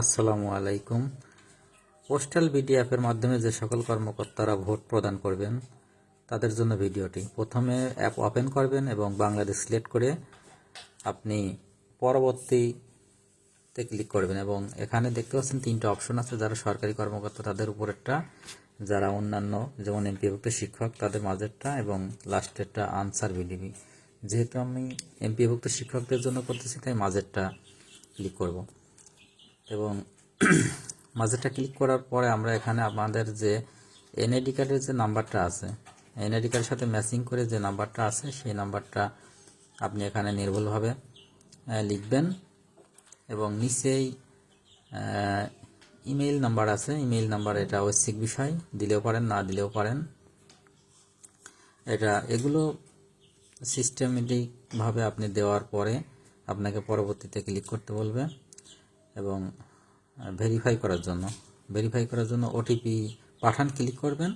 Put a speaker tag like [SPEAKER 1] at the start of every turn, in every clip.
[SPEAKER 1] আসসালামু আলাইকুম। পোস্টাল বিডিএফের মাধ্যমে যে সকল কর্মকর্তারা ভোট প্রদান করবেন, তাদের জন্য ভিডিওটি। প্রথমে অ্যাপ ওপেন করবেন এবং বাংলাদেশ সিলেক্ট করে আপনি পরবর্তীতে ক্লিক করবেন এবং এখানে দেখতে পাচ্ছেন তিনটা অপশন আছে, যারা সরকারি কর্মকর্তা, তাদের উপরেরটা, যারা অন্যান্য যেমন এমপি এমপিভুক্ত শিক্ষক, তাদের মাঝেরটা এবং লাস্টেরটা আনসার বিডিবি যেহেতু আমি এমপি এমপিভুক্ত শিক্ষকদের জন্য করতেছি, তাই মাঝেরটা ক্লিক করব। এবং মাঝেরটা ক্লিক করার পরে আমরা এখানে আমাদের যে এনআইডি কার্ডের যে নাম্বারটা আছে এনআইডি কার্ডের সাথে ম্যাচিং করে যে নাম্বারটা আছে, সেই নাম্বারটা আপনি এখানে নির্ভুলভাবে লিখবেন এবং নিচেই ইমেইল নাম্বার আছে। ইমেইল নাম্বার এটা ঐচ্ছিক বিষয়, দিলেও পারেন, না দিলেও পারেন। এটা, এগুলো সিস্টেমেটিকভাবে আপনি দেওয়ার পরে আপনাকে পরবর্তীতে ক্লিক করতে বলবে। এবং ভেরিফাই করার জন্য। ভেরিফাই করার জন্য ওটিপি পাঠান ক্লিক করবেন।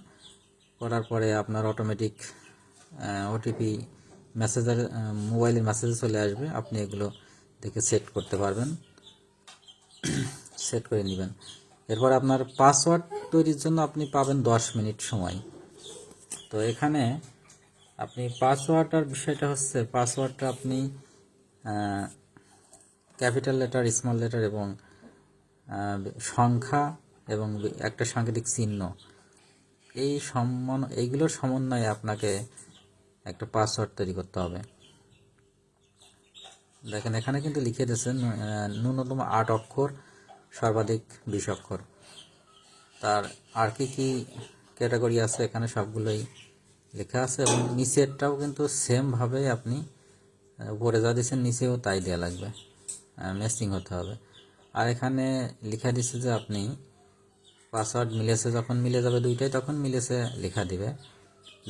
[SPEAKER 1] করার পরে আপনার অটোমেটিক ওটিপি মেসেজের মোবাইলের মেসেজে চলে আসবে। আপনি এগুলো দেখে সেট করতে পারবেন। সেট করে নেবেন। এরপর আপনার পাসওয়ার্ড তৈরির জন্য আপনি পাবেন দশ মিনিট সময়। তো এখানে আপনি পাসওয়ার্ডটার বিষয়টা হচ্ছে পাসওয়ার্ডটা আপনি ক্যাপিটাল লেটার স্মল লেটার এবং সংখ্যা এবং একটা সাংকেতিক চিহ্ন। এই সম্মান এইগুলোর সমন্বয়ে আপনাকে একটা পাসওয়ার্ড তৈরি করতে হবে। দেখেন এখানে কিন্তু লিখে দিয়েছে নু- আহ, ন্যূনতম আট অক্ষর সর্বাধিক বিশ অক্ষর। তার আর কি কি ক্যাটাগরি আছে? এখানে সবগুলোই লেখা আছে এবং নিচেরটাও কিন্তু সেমভাবে আপনি উপরে যা দিচ্ছেন নিচেও তাই দেওয়া লাগবে। ম্যাচিং হতে হবে। আর এখানে লেখা দিচ্ছে যে আপনি পাসওয়ার্ড মিলেছে যখন মিলে যাবে দুইটাই, তখন মিলেছে লেখা দিবে,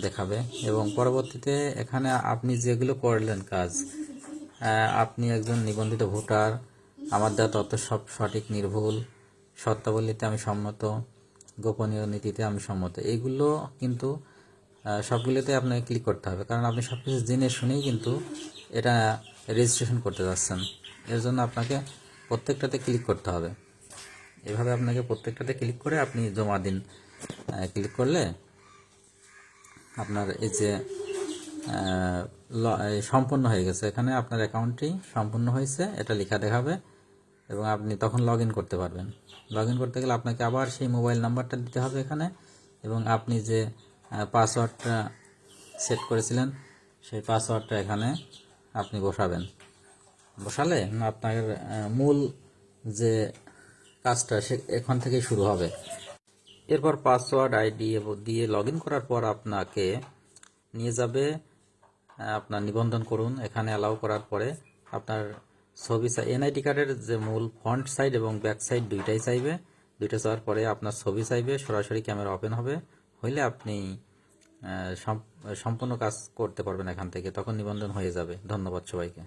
[SPEAKER 1] দেখাবে। এবং পরবর্তীতে এখানে আপনি যেগুলো করলেন কাজ আপনি একজন নিবন্ধিত ভোটার, আমার দেওয়া তথ্য সব সঠিক, নির্ভুল, সত্যাবলীতে আমি সম্মত, গোপনীয় নীতিতে আমি সম্মত, এইগুলো কিন্তু সবগুলোতে আপনাকে ক্লিক করতে হবে। কারণ আপনি সব কিছু জেনে শুনেই কিন্তু এটা রেজিস্ট্রেশন করতে যাচ্ছেন। এর জন্য আপনাকে প্রত্যেকটাতে ক্লিক করতে হবে। এভাবে আপনাকে প্রত্যেকটাতে ক্লিক করে আপনি জমা দিন। ক্লিক করলে আপনার এই যে সম্পূর্ণ হয়ে গেছে। এখানে আপনার অ্যাকাউন্টটি সম্পূর্ণ হয়েছে, এটা লেখা দেখাবে এবং আপনি তখন লগ করতে পারবেন। লগ করতে গেলে আপনাকে আবার সেই মোবাইল নাম্বারটা দিতে হবে এখানে এবং আপনি যে পাসওয়ার্ডটা সেট করেছিলেন, সেই পাসওয়ার্ডটা এখানে আপনি বসাবেন। বসালে আপনার মূল যে কাজটা সে এখান থেকেই শুরু হবে। এরপর পাসওয়ার্ড, আইডি দিয়ে লগ করার পর আপনাকে নিয়ে যাবে আপনার নিবন্ধন করুন। এখানে অ্যালাউ করার পরে আপনার ছবি এনআইডি কার্ডের যে মূল ফ্রন্ট সাইড এবং ব্যাক সাইড দুইটাই চাইবে। দুইটা চাওয়ার পরে আপনার ছবি চাইবে, সরাসরি ক্যামেরা ওপেন হবে। হইলে আপনি সম্পূর্ণ কাজ করতে পারবেন এখান থেকে। তখন নিবন্ধন হয়ে যাবে। ধন্যবাদ সবাইকে।